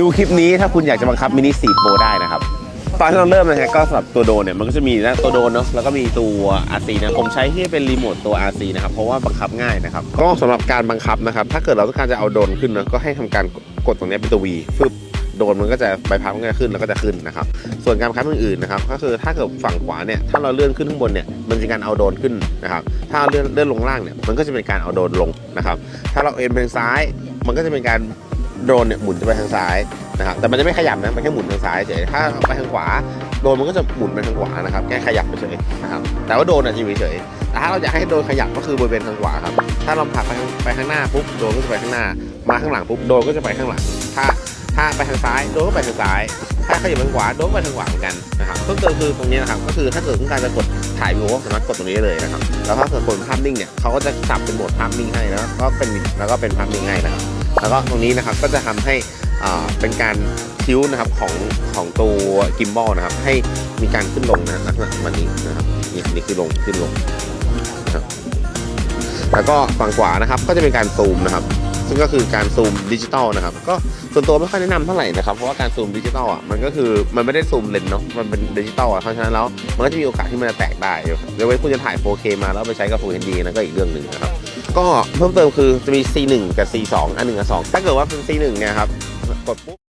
ดูคลิปนี้ถ้าคุณอยากจะบังคับมินิ4 Pro ได้นะครับ ตอนที่เราเริ่มนะฮะก็สำหรับตัวโดนเนี่ยมันก็จะมีนะตัวโดนเนาะแล้วก็มีตัว RC นะผมใช้ที่เป็นรีโมทตัว RC นะครับเพราะว่าบังคับง่ายนะครับก็สำหรับการบังคับนะครับ ถ้าเกิดเราต้องการจะเอาโดนขึ้นนะก็ให้ทำการกดตรงเนี้ยเป็นตัว V ฟึบโดนมันก็จะใบพัดมันก็จะขึ้นแล้วก็จะขึ้นนะครับ ส่วนการบังคับอื่นๆนะครับก็คือถ้าเกิดฝั่งขวาเนี่ยถ้าเราเลื่อนขึ้นข้างบนเนี่ยมันจะเป็นการเอาโดนขึ้นนะครับ ถ้าเลื่อนเลื่อนลงล่างเนี่ยมันก็จะเป็นการเอาโดนลงนะครับ ถ้าเราเอ็นไปทางซ้ายมันก็จะเป็นการ โดรนเนี่ยหมุนจะไปทางซ้ายนะครับแต่มันจะไม่ขยับนะมันแค่หมุนทางซ้ายเฉยถ้าไปทางขวาโดรนมันก็จะหมุนไปทางขวานะครับแค่ขยับเฉยนะครับแต่ว่าโดรนอะจะอยู่เฉยแต่ถ้าเราอยากให้โดรนขยับก็คือบริเวณทางขวาครับถ้าเราผลักไปข้างไปข้างหน้าปุ๊บโดรนก็จะไปข้างหน้า มาข้างหลังปุ๊บโดรนก็จะไปข้างหลัง ถ้าถ้าไปทางซ้ายโดรนก็ไปทางซ้าย ถ้าขยับไปทางขวาโดรนก็ไปทางขวาเหมือนกันนะครับเพิ่มเติมคือตรงนี้นะครับก็คือถ้าเกิดต้องการจะกดถ่ายวิวก็สามารถกดตรงนี้ได้เลยนะครับแล้วถ้าเกิดกดภาพนิ่งเนี่ยเขาก็จะสับเป็นโหมดภาพนิ่งให้แล้วก็เป็นแล้วก็เป็นภาพนิ่งให้นะครับ แล้วก็ตรงนี้นะครับก็จะทำให้อ่าเป็นการคิ้วนะครับของของตัวกิมบอลนะครับ ให้มีการขึ้นลงนะลักษณะมันนี้นะครับนี่นี่คือลงขึ้นลงนะครับแล้วก็ฝั่งขวานะครับก็จะเป็นการซูมนะครับ ซึ่งก็คือการซูมดิจิตอลนะครับ ก็ส่วนตัวไม่ค่อยแนะนำเท่าไหร่นะครับ เพราะว่าการซูมดิจิตอลอะมันก็คือมันไม่ได้ซูมเลนเนาะมันเป็นดิจิตอลอะเพราะฉะนั้นแล้วมันก็จะมีโอกาสที่มันจะแตกได้เดี๋ยวไว้คุณจะถ่าย 4K มาแล้วไปใช้กับ Full HD นั่นก็อีกเรื่องหนึ่งนะครับ ก็เพิ่มเติมคือจะมี C1 กับ C2 อันหนึ่งกับ2ถ้าเกิดว่าเป็น C1 เนี่ยครับกดปุ๊บ